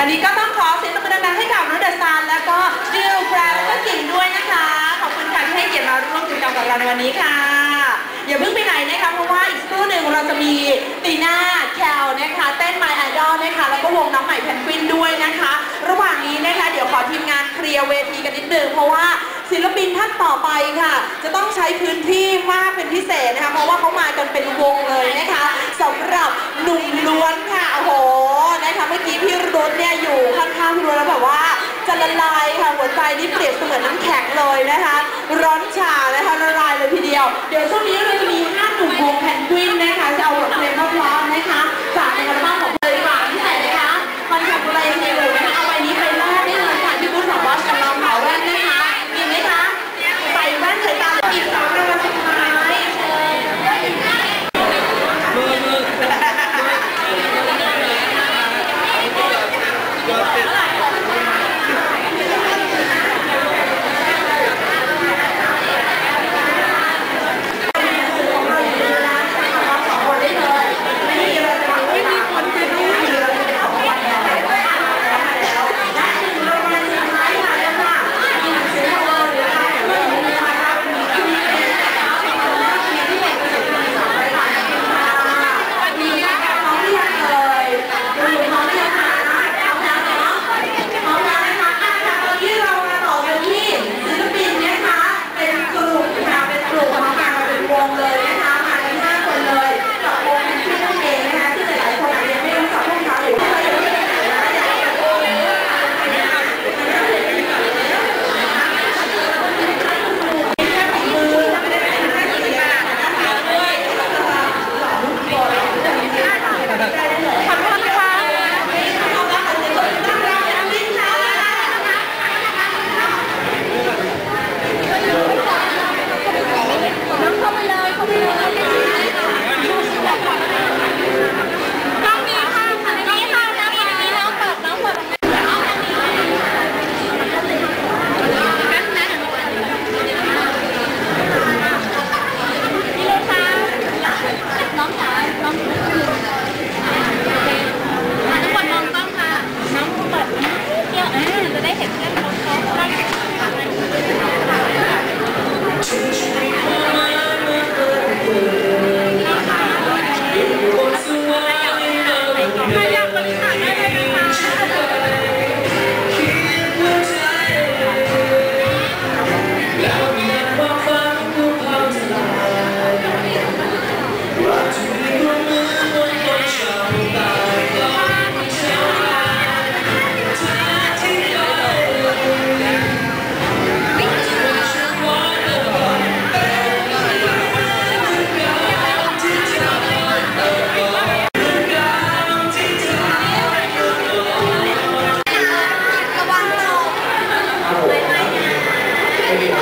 อันนี้ก็ต้องขอเสียงตบมือดังๆให้กับน้องเดอะซานแล้วก็ดิวแพรแล้วก็กิ่งด้วยนะคะ ขอบคุณค่ะที่ให้เกียรติมาร่วมกิจกรรมกับเราในวันนี้ค่ะ อย่าเพิ่งไปไหนนะคะเพราะว่าอีกสักครู่หนึ่งเราจะมีตีน่าแคลนะคะเต้น My Idol นะคะแล้วก็วงน้องใหม่แพนกวินด้วยนะคะ ระหว่างนี้นะคะเดี๋ยวขอทีมงานเคลียร์เวทีกันนิดนึงเพราะว่าศิลปินท่านต่อไปค่ะ จะต้องใช้พื้นที่มากเป็นพิเศษนะคะ เพราะว่าเขามากันเป็นวงเลยนะคะสำหรับหนุ่มล้วนค่ะโอ้โหนะคะเมื่อกี้พี่รุธเนี่ยอยู่ ข้างๆพี่รุธแล้วแบบว่าจะละลายค่ะหัวใจนี่เปรียบเสมือนน้ำแข็งเลยนะคะ ร้อนชานะคะละลายเลยทีเดียว เดี๋ยวช่วงนี้เราจะมี Gracias.